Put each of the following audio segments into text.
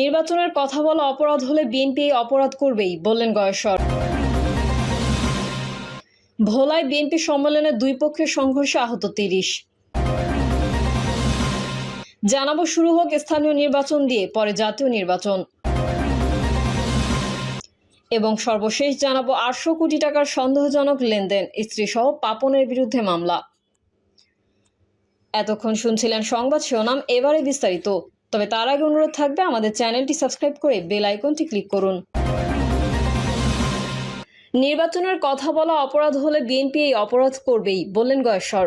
নির্বাচনের কথা বলা অপরাধ হলে বিএনপি অপরাধ করবেই, বললেন গয়েশ্বর। ভোলায় বিএনপি সম্মেলনে দুই পক্ষের সংঘর্ষে আহত তিরিশ। জানাব শুরু হোক স্থানীয় নির্বাচন দিয়ে, পরে জাতীয় নির্বাচন। এবং সর্বশেষ জানাব আটশো কোটি টাকার সন্দেহজনক লেনদেন স্ত্রী সহ পাপনের বিরুদ্ধে মামলা। এতক্ষণ শুনছিলেন সংবাদ শিরোনাম, এবারে বিস্তারিত। তবে তার আগে অনুরোধ থাকবে আমাদের চ্যানেলটি সাবস্ক্রাইব করে বেল আইকনটি ক্লিক করুন। নির্বাচনের কথা বলা অপরাধ হলে বিএনপি এই অপরাধ করবেই, বললেন গয়েশ্বর।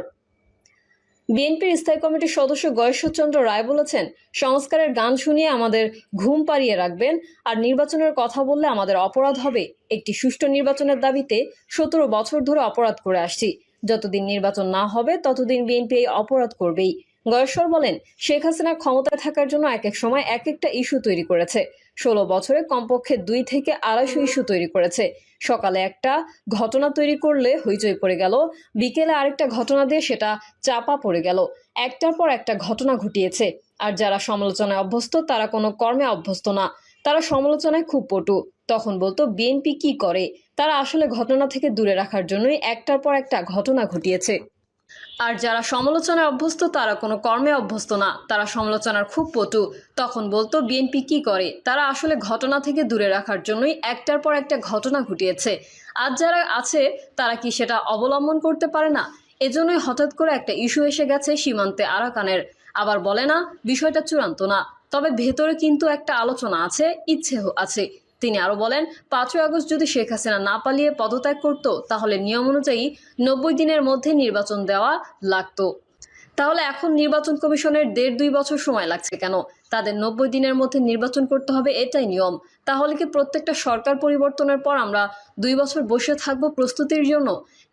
বিএনপির স্থায়ী কমিটির সদস্য গয়েশ্বরচন্দ্র রায় বলেছেন, সংস্কারের গান শুনিয়ে আমাদের ঘুম পাড়িয়ে রাখবেন আর নির্বাচনের কথা বললে আমাদের অপরাধ হবে। একটি সুষ্ঠু নির্বাচনের দাবিতে সতেরো বছর ধরে অপরাধ করে আসছি। যতদিন নির্বাচন না হবে, ততদিন বিএনপি এই অপরাধ করবেই। গয়েশ্বর বলেন, শেখ হাসিনা ক্ষমতায় থাকার জন্য এক এক সময় এক একটা ইস্যু তৈরি করেছে। ষোলো বছরে কমপক্ষে দুই থেকে আড়াইশো ইস্যু তৈরি করেছে। সকালে একটা ঘটনা তৈরি করলে হইচই পড়ে গেল, বিকেলে আরেকটা ঘটনা দিয়ে সেটা চাপা পড়ে গেল। একটার পর একটা ঘটনা ঘটিয়েছে। আর যারা সমালোচনায় অভ্যস্ত, তারা কোনো কর্মে অভ্যস্ত না। তারা সমালোচনায় খুব পটু। তখন বলতো, বিএনপি কি করে? তারা আসলে ঘটনা থেকে দূরে রাখার জন্যই একটার পর একটা ঘটনা ঘটিয়েছে। আর যারা সমালোচনায় অভ্যস্ত, তারা কোনো কর্মে অভ্যস্ত না। তারা সমালোচনার খুব পটু। তখন বলতো, বিএনপি কি করে? তারা আসলে ঘটনা থেকে দূরে রাখার জন্যই একটার পর একটা ঘটনা ঘটিয়েছে। আজ যারা আছে, তারা কি সেটা অবলম্বন করতে পারে না? এজন্যই হঠাৎ করে একটা ইস্যু এসে গেছে সীমান্তে আরাকানের। আবার বলে না, বিষয়টা চূড়ান্ত না। তবে ভেতরে কিন্তু একটা আলোচনা আছে, ইচ্ছেও আছে। তিনি আরও বলেন, পাঁচই আগস্ট যদি শেখ হাসিনা না পালিয়ে পদত্যাগ করত, তাহলে নিয়ম অনুযায়ী নব্বই দিনের মধ্যে নির্বাচন দেওয়া লাগতো। তাহলে এখন নির্বাচন কমিশনের দেড় দুই বছর সময় লাগছে কেন? তাদের নব্বই দিনের মধ্যে নির্বাচন করতে হবে এটাই নিয়ম। তাহলে কি প্রত্যেকটা সরকার পরিবর্তনের পর আমরা দুই বছর বসে থাকব প্রস্তুতির জন্য?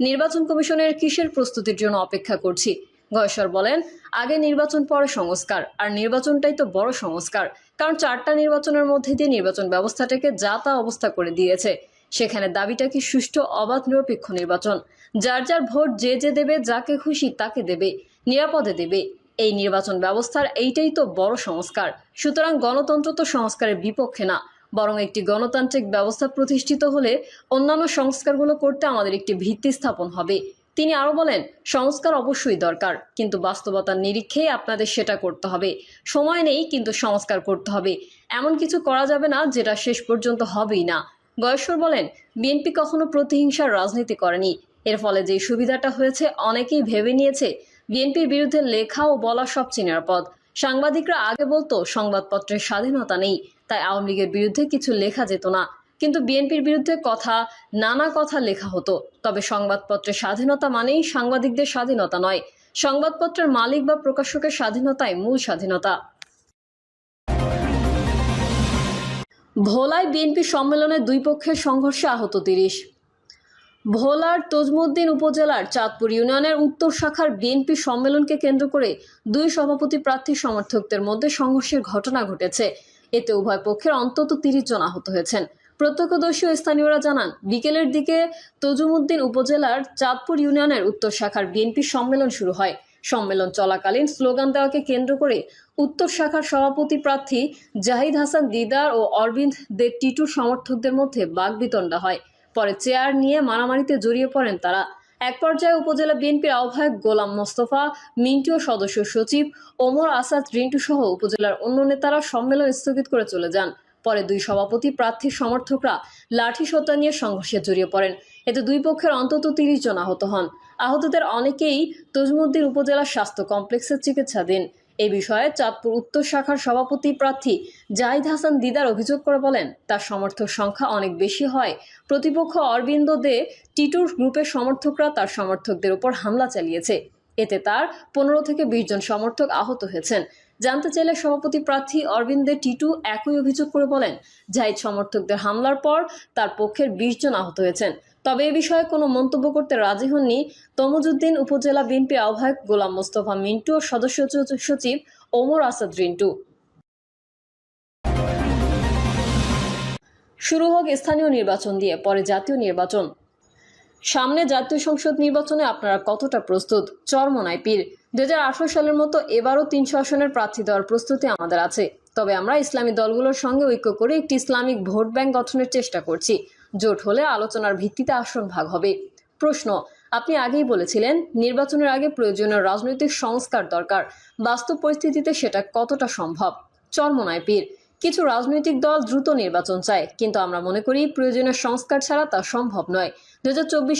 নির্বাচন কমিশনের কিসের প্রস্তুতির জন্য অপেক্ষা করছি? গয়েশ্বর বলেন, আগে নির্বাচন পরে সংস্কার, আর নির্বাচনটাই তো বড় সংস্কার। কারণ চারটা নির্বাচনের মধ্যে দিয়ে নির্বাচন ব্যবস্থাটাকে যা তা অবস্থা করে দিয়েছে। সেখানে দাবিটা কি সুষ্ঠু, অবাধ, নিরপেক্ষ নির্বাচন? যার যার ভোট যে যে দেবে, যাকে খুশি তাকে দেবে, নিরাপদে দেবে। এই নির্বাচন ব্যবস্থার এইটাই তো বড় সংস্কার। সুতরাং গণতন্ত্র তো সংস্কারের বিপক্ষে না। বরং একটি গণতান্ত্রিক ব্যবস্থা প্রতিষ্ঠিত হলে অন্যান্য সংস্কারগুলো করতে আমাদের একটি ভিত্তি স্থাপন হবে। তিনি আরও বলেন, সংস্কার অবশ্যই দরকার, কিন্তু বাস্তবতার নিরীক্ষেই আপনাদের সেটা করতে হবে। সময় নেই, কিন্তু সংস্কার করতে হবে। এমন কিছু করা যাবে না যেটা শেষ পর্যন্ত হবেই না। গয়েশ্বর বলেন, বিএনপি কখনো প্রতিহিংসার রাজনীতি করেনি। এর ফলে যে সুবিধাটা হয়েছে, অনেকেই ভেবে নিয়েছে, বিএনপির বিরুদ্ধে লেখা ও বলা সবচেয়ে নিরাপদ সাংবাদিকরা আগে বলতো, সংবাদপত্রের স্বাধীনতা নেই, তাই আওয়ামী লীগের বিরুদ্ধে কিছু লেখা যেত না। কিন্তু বিএনপির বিরুদ্ধে কথা, নানা কথা লেখা হতো। তবে সংবাদপত্রের স্বাধীনতা মানেই সাংবাদিকদের স্বাধীনতা নয়। সংবাদপত্রের মালিক বা প্রকাশকের স্বাধীনতাই মূল স্বাধীনতা। ভোলায় বিএনপি সম্মেলনে দুই পক্ষের সংঘর্ষে আহত তিরিশ। ভোলার তজমুদ্দিন উপজেলার চাঁদপুর ইউনিয়নের উত্তর শাখার বিএনপি সম্মেলনকে কেন্দ্র করে দুই সভাপতি প্রার্থী সমর্থকদের মধ্যে সংঘর্ষের ঘটনা ঘটেছে। এতে উভয় পক্ষের অন্তত তিরিশ জন আহত হয়েছেন। প্রত্যক্ষদর্শী স্থানীয়রা জানান, বিকেলের দিকে তজুমুদ্দিন উপজেলার চাঁদপুর ইউনিয়নের উত্তর শাখার বিএনপি সম্মেলন শুরু হয়। সম্মেলন চলাকালীন স্লোগান দেওয়াকে কেন্দ্র করে উত্তর শাখার সভাপতি প্রার্থী জাহিদ হাসান দিদার ও অরবিন্দ দে টিটুর সমর্থকদের মধ্যে বাগবিতণ্ডা হয়। পরে চেয়ার নিয়ে মারামারিতে জড়িয়ে পড়েন তারা। এক পর্যায়ে উপজেলা বিএনপির আহ্বায়ক গোলাম মোস্তফা মিন্টু সদস্য সচিব ওমর আসাদ, রিন্টু সহ উপজেলার অন্য নেতারা সম্মেলন স্থগিত করে চলে যান। পরে দুই সভাপতি প্রার্থীর সমর্থকরা লাঠি সোতা নিয়ে সংঘর্ষে জড়িয়ে পড়েন। এতে দুই পক্ষের অন্তত তিরিশ জন আহত হন। আহতদের অনেকেই তজমুদ্দিন উপজেলা স্বাস্থ্য কমপ্লেক্সের চিকিৎসাধীন। এ বিষয়ে চাঁদপুর উত্তর শাখার সভাপতি প্রার্থী জাহিদ হাসান দিদার অভিযোগ করে বলেন, তার সমর্থক সংখ্যা অনেক বেশি হয়। প্রতিপক্ষ অরবিন্দ দে টিটুর গ্রুপের সমর্থকরা তার সমর্থকদের উপর হামলা চালিয়েছে। এতে তার পনেরো থেকে বিশ জন সমর্থক আহত হয়েছেন। জানতে চাইলে সভাপতি প্রার্থী অরবিন্দের টিটু একই অভিযোগ করে বলেন, জাহিদ সমর্থকদের হামলার পর তার পক্ষের বিশ জন আহত হয়েছেন। তবে এ বিষয়ে কোনো মন্তব্য করতে রাজি হননি তমজুদ্দিন উপজেলা বিএনপি আহ্বায়ক গোলাম মোস্তফা মিন্টু ও সদস্য সচিব ওমর আসাদ রিন্টু। শুরু হোক স্থানীয় নির্বাচন দিয়ে, পরে জাতীয় নির্বাচন। সামনে জাতীয় সংসদ নির্বাচনে আপনারা কতটা প্রস্তুত? চরমনায় পীর। দুই হাজার আঠারো সালের মতো এবারও তিনশো আসনের প্রার্থী দেওয়ার প্রস্তুতি আমাদের আছে। তবে আমরা ইসলামী দলগুলোর সঙ্গে ঐক্য করে একটি ইসলামিক ভোট ব্যাংক গঠনের চেষ্টা করছি। জোট হলে আলোচনার ভিত্তিতে আসন ভাগ হবে। প্রশ্ন, আপনি আগেই বলেছিলেন নির্বাচনের আগে প্রয়োজনীয় রাজনৈতিক সংস্কার দরকার। বাস্তব পরিস্থিতিতে সেটা কতটা সম্ভব? চর্মনায় পীর। কিছু রাজনৈতিক দল দ্রুত নির্বাচন চায়, কিন্তু আমরা মনে করি প্রয়োজনীয় সংস্কার ছাড়া তা সম্ভব নয়। দু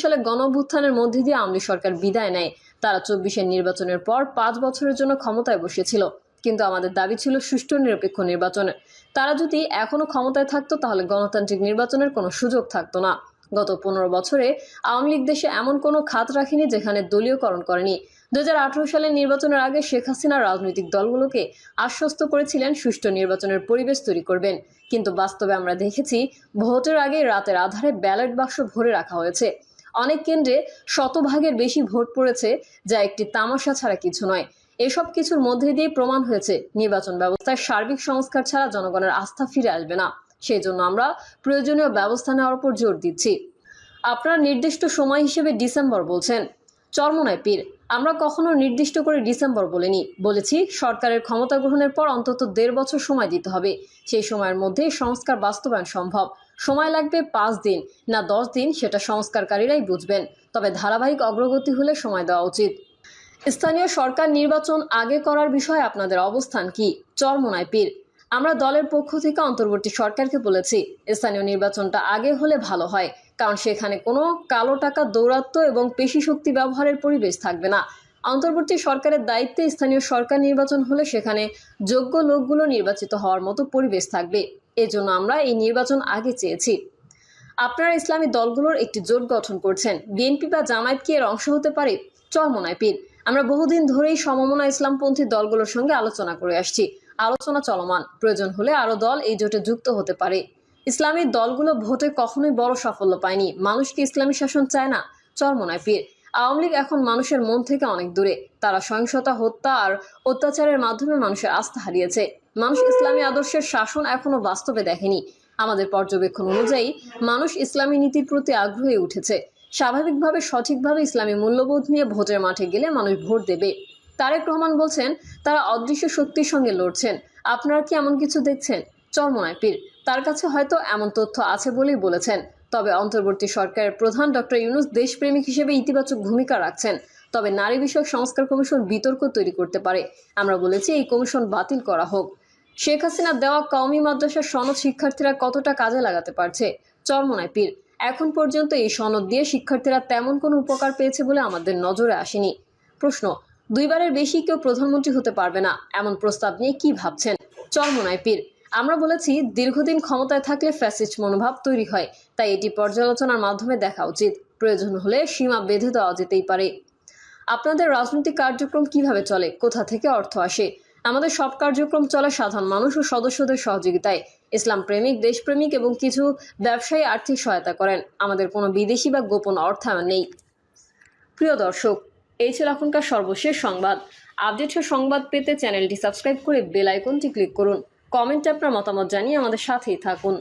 সালে গণঅভ্যুত্থানের মধ্যে দিয়ে আওয়ামী সরকার বিদায় নেয়। তারা চব্বিশের নির্বাচনের পর পাঁচ বছরের জন্য ক্ষমতায় বসেছিল। কিন্তু আমাদের দাবি ছিল সুষ্ঠু নিরপেক্ষ নির্বাচনে। তারা যদি এখনও ক্ষমতায় থাকতো, তাহলে গণতান্ত্রিক নির্বাচনের কোনো সুযোগ থাকতো না। গত পনেরো বছরে আওয়ামী লীগ দেশে এমন কোনো খাত রাখেনি যেখানে দলীয়করণ করেনি। দুই হাজার আঠেরো সালের নির্বাচনের আগে শেখ হাসিনা রাজনৈতিক দলগুলোকে আশ্বস্ত করেছিলেন সুষ্ঠু নির্বাচনের পরিবেশ তৈরি করবেন। কিন্তু বাস্তবে আমরা দেখেছি, ভোটের আগে রাতের আধারে ব্যালট বাক্স ভরে রাখা হয়েছে। অনেক কেন্দ্রে শতভাগের বেশি ভোট পড়েছে, যা একটি তামাশা ছাড়া কিছু নয়। এসব কিছুর মধ্যে দিয়ে প্রমাণ হয়েছে, নির্বাচন ব্যবস্থায় সার্বিক সংস্কার ছাড়া জনগণের আস্থা ফিরে আসবে না। সেই জন্য আমরা প্রয়োজনীয় ব্যবস্থা নেওয়ার উপর জোর দিচ্ছি। আপনারা নির্দিষ্ট সময় হিসেবে ডিসেম্বর বলছেন। চরমনায় পীর, আমরা কখনো নির্দিষ্ট করে ডিসেম্বর বলিনি। বলেছি, সরকারের ক্ষমতা গ্রহণের পর অন্তত দেড় বছর সময় দিতে হবে। সেই সময়ের মধ্যে সংস্কার বাস্তবায়ন সম্ভব। সময় লাগবে পাঁচ দিন, না দশ দিন সেটা সংস্কারকারীরাই বুঝবেন। তবে ধারাবাহিক অগ্রগতি হলে সময় দেওয়া উচিত। স্থানীয় সরকার নির্বাচন আগে করার বিষয়ে আপনাদের অবস্থান কি? চরমনায় পীর। আমরা দলের পক্ষ থেকে অন্তর্বর্তী সরকারকে বলেছি, স্থানীয় নির্বাচনটা আগে হলে ভালো হয়, কারণ সেখানে কোনো কালো টাকা দৌরাত্ম্য এবং পেশি শক্তি ব্যবহারের পরিবেশ থাকবে না। অন্তর্বর্তী সরকারের দায়িত্বে স্থানীয় সরকার নির্বাচন হলে সেখানে যোগ্য লোকগুলো নির্বাচিত হওয়ার মতো পরিবেশ থাকবে। এজন্য আমরা এই নির্বাচন আগে চেয়েছি। আপনারা ইসলামী দলগুলোর একটি জোট গঠন করছেন। বিএনপি বা জামায়াত কি এর অংশ হতে পারে? চরমনায় পীর। আমরা বহুদিন ধরেই সমমনা ইসলামপন্থী দলগুলোর সঙ্গে আলোচনা করে আসছি। আলোচনা চলমান। প্রয়োজন হলে আরও দল এই জোটে যুক্ত হতে পারে। ইসলামী দলগুলো ভোটে কখনোই বড় সাফল্য পায়নি। মানুষ কি ইসলামী শাসন চায় না? চরমনায় পীর। আওয়ামী লীগ এখন মানুষের মন থেকে অনেক দূরে। তারা সহিংসতা, হত্যা আর অত্যাচারের মাধ্যমে মানুষের আস্থা হারিয়েছে। মানুষ ইসলামী আদর্শের শাসন এখনও বাস্তবে দেখেনি। আমাদের পর্যবেক্ষণ অনুযায়ী, মানুষ ইসলামী নীতির প্রতি আগ্রহী উঠেছে। স্বাভাবিকভাবে, সঠিকভাবে ইসলামী মূল্যবোধ নিয়ে ভোটের মাঠে গেলে মানুষ ভোট দেবে। তারেক রহমান বলছেন, তারা অদৃশ্য শক্তির সঙ্গে লড়ছেন। আপনারা কি এমন কিছু দেখছেন? চরমনায় পীর। তার কাছে হয়তো এমন তথ্য আছে বলেই বলেছেন। তবে অন্তর্বর্তী সরকারের প্রধান ডক্টর ইউনুস দেশপ্রেমিক হিসেবে ইতিবাচক ভূমিকা রাখছেন। তবে নারী বিষয়ক সংস্কার কমিশন বিতর্ক তৈরি করতে পারে। আমরা বলেছি, এই কমিশন বাতিল করা হোক। শেখ হাসিনা দেওয়া কওমি মাদ্রাসার সনদ শিক্ষার্থীরা কতটা কাজে লাগাতে পারছে, চরমনায় পীর। এখন পর্যন্ত এই সনদ দিয়ে শিক্ষার্থীরা তেমন কোনো উপকার পেয়েছে বলে আমাদের নজরে আসেনি। প্রশ্ন, দুইবারের বেশি কেউ প্রধানমন্ত্রী হতে পারবে না, এমন প্রস্তাব নিয়ে কি ভাবছেন? চরমনায় পীর। আমরা বলেছি, দীর্ঘদিন ক্ষমতায় থাকলে ফ্যাসিস্ট মনোভাব তৈরি হয়। তাই এটি পর্যালোচনার মাধ্যমে দেখা উচিত। প্রয়োজন হলে সীমা বেঁধে দেওয়া যেতেই পারে। আপনাদের রাজনৈতিক কার্যক্রম কীভাবে চলে? কোথা থেকে অর্থ আসে? আমাদের সব কার্যক্রম চলে সাধারণ মানুষ ও সদস্যদের সহযোগিতায়। ইসলাম প্রেমিক, দেশপ্রেমিক এবং কিছু ব্যবসায়ী আর্থিক সহায়তা করেন। আমাদের কোনো বিদেশি বা গোপন অর্থায়ন নেই। প্রিয় দর্শক, এই ছিল এখনকার সর্বশেষ সংবাদ। আপডেট সংবাদ পেতে চ্যানেলটি সাবস্ক্রাইব করে বেল আইকনটি ক্লিক করুন। কমেন্টে আপনার মতামত জানিয়ে আমাদের সাথেই থাকুন।